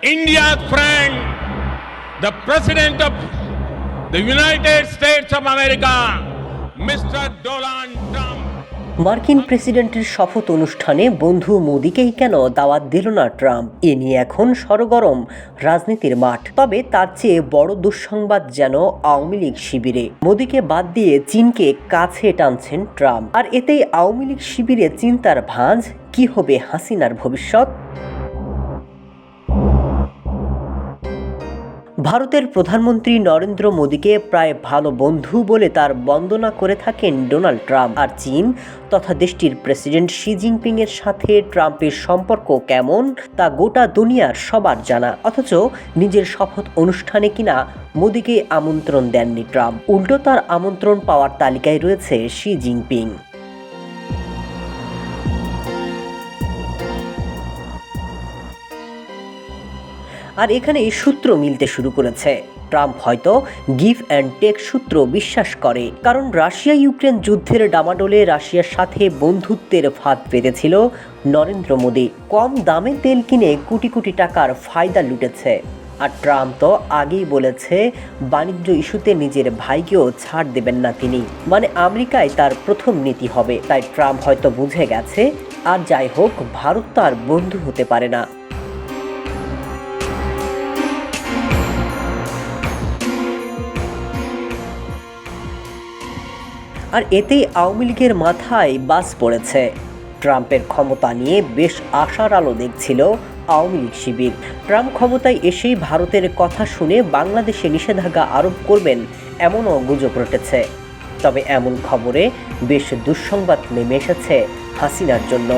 India's friend, the President of the United States of America, Mr. Donald Trump. মার্কিন প্রেসিডেন্টের শপথ অনুষ্ঠানে বন্ধু মোদিকেই কেন দাওয়াত দিল না ট্রাম্প এ নিয়ে এখন সরগরম রাজনীতির মাঠ তবে তার চেয়ে বড় দুঃসংবাদ যেন আওয়ামী লীগ শিবিরে মোদিকে বাদ দিয়ে চীনকে কাছে টানছেন ট্রাম্প আর এতেই আওয়ামী লীগ শিবিরে চিন্তার ভাঁজ কি হবে হাসিনার ভবিষ্যৎ ভারতের প্রধানমন্ত্রী নরেন্দ্র মোদীকে প্রায় ভালো বন্ধু বলে তার বন্দনা করে থাকেন ডোনাল্ড ট্রাম্প। আর চীন তথা দেশটির প্রেসিডেন্ট শি জিনপিং এর সাথে ট্রাম্পের সম্পর্ক কেমন, তা গোটা দুনিয়ার সবার জানা। অথচ নিজের শপথ অনুষ্ঠানে কিনা মোদীকে আমন্ত্রণ দেননি ট্রাম্প। উল্টো তার আমন্ত্রণ পাওয়ার তালিকায় রয়েছে শি জিনপিং। আর এখানে এই সূত্র মিলতে শুরু করেছে। ট্রাম্প হয়তো গিভ অ্যান্ড টেক সূত্র বিশ্বাস করে, কারণ রাশিয়া ইউক্রেন যুদ্ধের ডামাডোলে রাশিয়ার সাথে বন্ধুত্বের ফাঁদ পেতেছিল নরেন্দ্র মোদী। কম দামে তেল কিনে কোটি কোটি টাকার ফায়দা লুটেছে। আর ট্রাম্প তো আগেই বলেছে, বাণিজ্য ইস্যুতে নিজের ভাইকেও ছাড় দেবেন না তিনি। মানে আমেরিকায় তার প্রথম নীতি হবে। তাই ট্রাম্প হয়তো বুঝে গেছে, আর যাই হোক, ভারত তার বন্ধু হতে পারে না। আর এতেই আওয়ামী লীগের মাথায় বাস পড়েছে। ট্রাম্পের ক্ষমতা নিয়ে বেশ আশার আলো দেখছিল আওয়ামী লীগ শিবির। ট্রাম্প ক্ষমতায় এসেই ভারতের কথা শুনে বাংলাদেশে নিষেধাজ্ঞা আরোপ করবেন এমনও গুজব রটেছে। তবে এমন খবরে বেশ দুঃসংবাদ নেমে এসেছে হাসিনার জন্য।